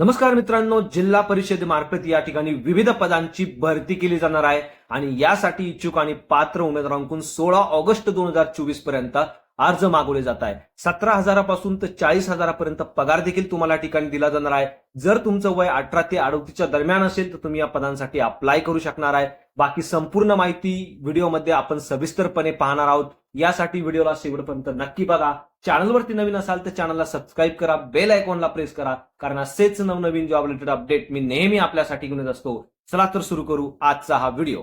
नमस्कार मित्रांनो जिल्हा परिषदेमार्फत या ठिकाणी विविध पदांची भरती केली जाणार आहे. आणि यासाठी इच्छुक आणि पात्र उमेदवारांकडून सोळा ऑगस्ट दोन हजार चोवीसपर्यंत अर्ज मागवले जात आहे. सतरा हजारापासून तर चाळीस हजारापर्यंत पगार देखील तुम्हाला ठिकाणी दिला जाणार आहे. जर तुमचं वय अठरा ते अडतीसच्या दरम्यान असेल तर तुम्ही या पदांसाठी अप्लाय करू शकणार आहे. बाकी संपूर्ण माहिती व्हिडिओमध्ये आपण सविस्तरपणे पाहणार आहोत. यासाठी व्हिडिओला शेवटपर्यंत नक्की बघा. चॅनलवरती नवीन असाल तर चॅनलला सबस्क्राईब करा. बेल आयकॉनला प्रेस करा. कारण असेच नवनवीन जॉब रिलेटेड अपडेट मी नेहमी आपल्यासाठी घेऊन येत असतो. चला तर सुरू करू आजचा हा व्हिडिओ.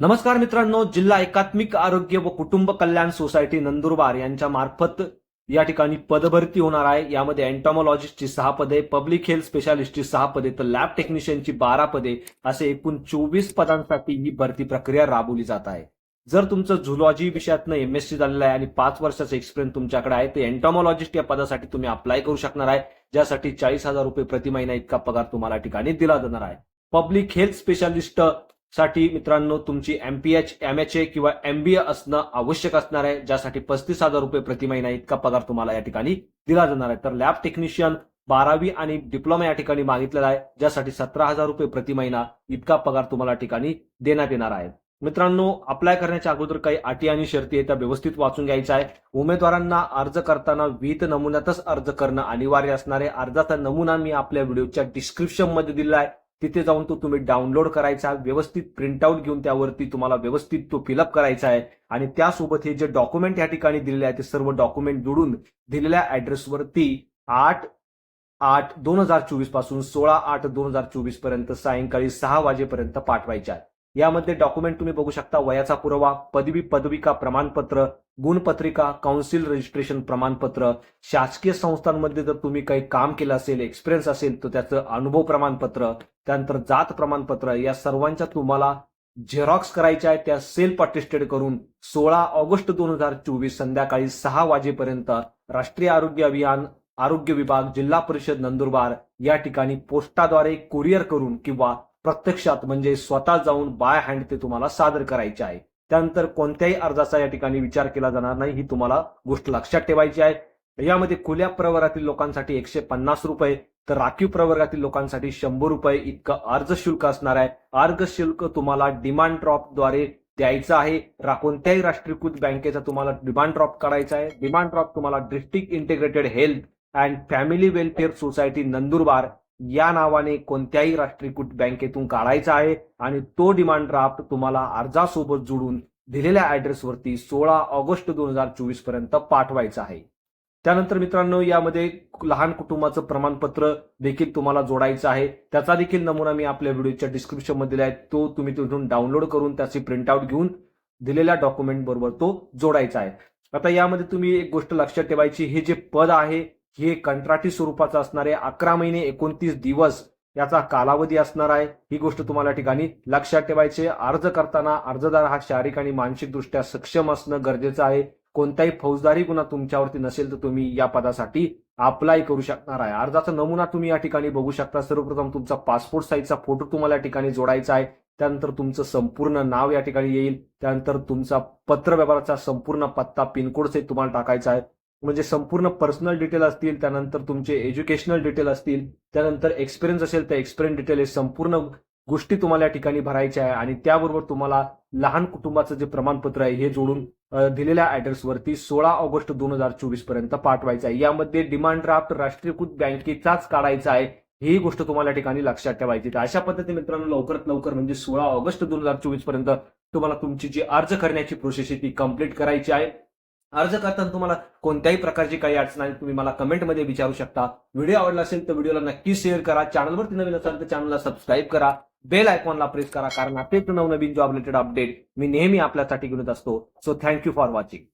नमस्कार मित्रांनो जिल्हा एकात्मिक आरोग्य व कुटुंब कल्याण सोसायटी नंदुरबार यांच्या मार्फत या ठिकाणी पदभरती होणार आहे. यामध्ये अँटॉमॉलॉजिस्टची सहा पदे पब्लिक हेल्थ स्पेशालिस्टची सहा पदे तर लॅब टेक्निशियनची बारा पदे असे एकूण चोवीस पदांसाठी ही भरती प्रक्रिया राबवली जात आहे. जर तुमचं झुलॉजी विषयातनं एम एस सी झालेलं आहे आणि पाच वर्षाचा एक्सपिरियन्स तुमच्याकडे आहे तर एन्टॉमॉलॉजिस्ट या पदासाठी तुम्ही अप्लाय करू शकणार आहे ज्यासाठी चाळीस हजार रुपये प्रति महिना इतका पगार तुम्हाला ठिकाणी दिला जाणार आहे. पब्लिक हेल्थ स्पेशालिस्ट साठी मित्रांनो तुमची एमपीएच ए किंवा एमबीए असणं आवश्यक असणार आहे ज्यासाठी पस्तीस हजार रुपये प्रति महिना इतका पगार तुम्हाला या ठिकाणी दिला जाणार आहे. तर लॅब टेक्निशियन बारावी आणि डिप्लोमा या ठिकाणी मागितलेला आहे ज्यासाठी सतरा हजार रुपये प्रति महिना इतका पगार तुम्हाला या ठिकाणी देण्यात येणार आहे. मित्रांनो अप्लाय करण्याच्या अगोदर काही अटी आणि शर्ती आहेत त्या व्यवस्थित वाचून घ्यायच्या आहे उमेदवारांना अर्ज करताना विहित नमुन्यातच अर्ज करणं अनिवार्य असणार आहे. अर्जाचा नमुना मी आपल्या व्हिडिओच्या डिस्क्रिप्शनमध्ये दिला आहे. तिथे जाऊन तो तुम्ही डाउनलोड करायचा व्यवस्थित प्रिंटआउट घेऊन त्यावरती तुम्हाला व्यवस्थित तो फिलअप करायचा आहे. आणि त्यासोबत हे जे डॉक्युमेंट या ठिकाणी दिलेले आहे ते सर्व डॉक्युमेंट जोडून दिलेल्या ऍड्रेसवरती आठ आठ दोन हजार चोवीसपासून सोळा आठ दोन हजार चोवीसपर्यंत सायंकाळी सहा वाजेपर्यंत पाठवायच्या आहे यामध्ये डॉक्युमेंट तुम्ही बघू शकता वयाचा पुरावा पदवी पदविका प्रमाणपत्र गुणपत्रिका काउन्सिल रजिस्ट्रेशन प्रमाणपत्र. शासकीय संस्थांमध्ये जर तुम्ही काही काम केलं असेल एक्सपिरियन्स असेल तर त्याचं अनुभव प्रमाणपत्र त्यानंतर जात प्रमाणपत्र या सर्वांच्या तुम्हाला झेरॉक्स करायच्या आहेत त्या सेल्फ अटेस्टेड करून सोळा ऑगस्ट दोन हजार चोवीस संध्याकाळी सहा वाजेपर्यंत राष्ट्रीय आरोग्य अभियान आरोग्य विभाग जिल्हा परिषद नंदुरबार या ठिकाणी पोस्टाद्वारे कुरिअर करून किंवा प्रत्यक्षात म्हणजे स्वतः जाऊन बाय हँड ते तुम्हाला सादर करायचे आहे. त्यानंतर कोणत्याही अर्जाचा या ठिकाणी विचार केला जाणार नाही ही तुम्हाला गोष्ट लक्षात ठेवायची आहे. यामध्ये खुल्या प्रवर्गातील लोकांसाठी एकशे पन्नास रुपये तर राखीव प्रवर्गातील लोकांसाठी शंभर रुपये इतकं अर्ज शुल्क असणार आहे. अर्ज शुल्क तुम्हाला डिमांड ड्रॉपद्वारे द्यायचं आहे. रा- कोणत्याही राष्ट्रीयकृत बँकेचा तुम्हाला डिमांड ड्रॉप काढायचा आहे. डिमांड ड्रॉप तुम्हाला district integrated health and family welfare society Nandurbar या नावाने कोणत्याही राष्ट्रीयकृत बँकेतून काढायचा आहे आणि तो डिमांड ड्राफ्ट तुम्हाला अर्जासोबत जोडून दिलेल्या ऍड्रेसवरती सोळा ऑगस्ट दोन हजार चोवीसपर्यंत पाठवायचा आहे. त्यानंतर मित्रांनो यामध्ये लहान कुटुंबाचं प्रमाणपत्र देखील तुम्हाला जोडायचं आहे. त्याचा देखील नमुना मी आपल्या व्हिडिओच्या डिस्क्रिप्शनमध्ये दिला आहे तो तुम्ही तिथून डाउनलोड करून त्याची प्रिंटआउट घेऊन दिलेल्या डॉक्युमेंट बरोबर तो जोडायचा आहे. आता यामध्ये तुम्ही एक गोष्ट लक्षात ठेवायची हे जे पद आहे हे कंत्राटी स्वरूपाचं असणार आहे अकरा महिने एकोणतीस दिवस याचा कालावधी असणार आहे. ही गोष्ट तुम्हाला ठिकाणी लक्षात ठेवायची अर्ज करताना अर्जदार हा शारीरिक आणि मानसिकदृष्ट्या सक्षम असणं गरजेचं आहे. कोणताही फौजदारी गुन्हा तुमच्यावरती नसेल तर तुम्ही या पदासाठी अप्लाय करू शकणार आहे. अर्जाचा नमुना तुम्ही या ठिकाणी बघू शकता. सर्वप्रथम तुमचा पासपोर्ट साईजचा फोटो तुम्हाला या ठिकाणी जोडायचा आहे. त्यानंतर तुमचं संपूर्ण नाव या ठिकाणी येईल. त्यानंतर तुमचा पत्र व्यवहाराचा संपूर्ण पत्ता पिनकोड सहित तुम्हाला टाकायचा आहे. म्हणजे संपूर्ण पर्सनल डिटेल असतील त्यानंतर तुमचे एज्युकेशनल डिटेल असतील त्यानंतर एक्सपिरियन्स असेल तर एक्सपिरियन्स डिटेल हे संपूर्ण गोष्टी तुम्हाला या ठिकाणी भरायच्या आहे. आणि त्याबरोबर तुम्हाला लहान कुटुंबाचं जे प्रमाणपत्र आहे हे जोडून दिलेल्या ऍड्रेसवरती सोळा ऑगस्ट दोन हजार चोवीसपर्यंत पाठवायचं आहे. यामध्ये डिमांड ड्राफ्ट राष्ट्रीयकृत बँकेचाच काढायचा आहे ही गोष्ट तुम्हाला ठिकाणी लक्षात ठेवायची तर अशा पद्धतीने मित्रांनो लवकरात लवकर म्हणजे सोळा ऑगस्ट दोन हजार चोवीसपर्यंत तुम्हाला तुमची जी अर्ज करण्याची प्रोसेस आहे ती कंप्लीट करायची आहे. अर्ज करताना तुम्हाला कोणत्याही प्रकारची काही अडचण आहे तुम्ही मला कमेंटमध्ये विचारू शकता. व्हिडिओ आवडला असेल तर व्हिडिओला नक्की शेअर करा. चॅनलवरती नवीन असाल तर चॅनलला सबस्क्राईब करा. बेल आयकॉनला प्रेस करा कारण असेच नवनवीन जॉब रिलेटेड अपडेट मी नेहमी आपल्यासाठी घेऊन असतो. So thank you for watching